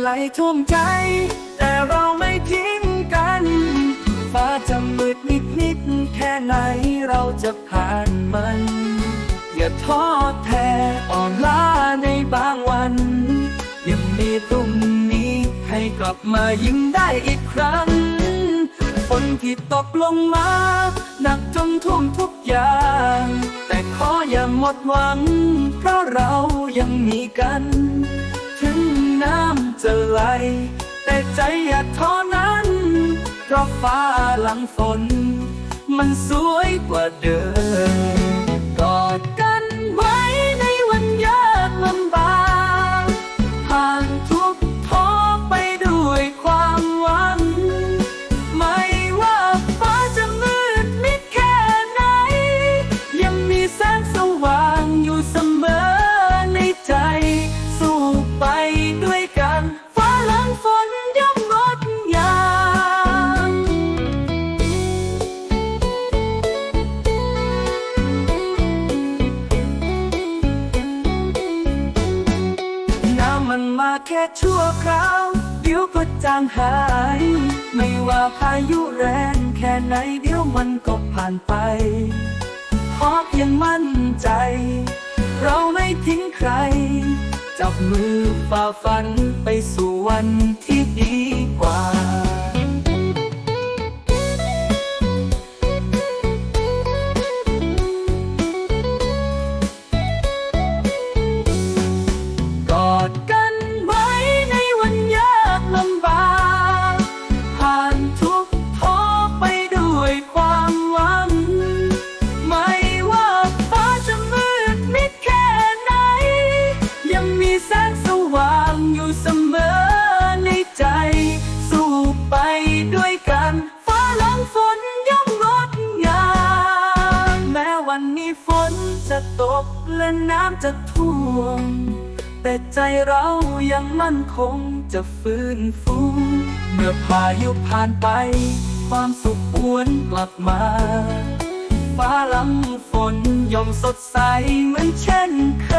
ไหลท่วมใจ แต่เราไม่ทิ้งกัน ฟ้าจะมืดนิดนิดแค่ไหนเราจะผ่านมัน อย่าท้อแท้อ่อนล้าในบางวัน ยังมีพรุ่งนี้ให้กลับมายิ้มได้อีกครั้งฝนที่ตกลงมาหนักจนท่วมทุกอย่าง แต่ขออย่าหมดหวัง เพราะเรายังมีกัน จะไหล แต่ใจอย่าท้อนั้น เพราะฟ้าหลังฝน มันสวยกว่าเดิม แค่ชั่วคราว เดี๋ยวก็จางหาย ไม่ว่าพายุแรงแค่ไหนเดี๋ยวมันก็ผ่านไปขอเพียงมั่นใจ เราไม่ทิ้งใคร จับมือฝ่าฟันไปสู่วันที่ดีกว่า ตกและน้ำจะท่วม แต่ใจเรายังมั่นคงจะฟื้นฟูเมื่อพายุผ่านไป ความสุขอวนกลับมาฟ้าหลังฝนย่อมสดใสเหมือนเช่นเค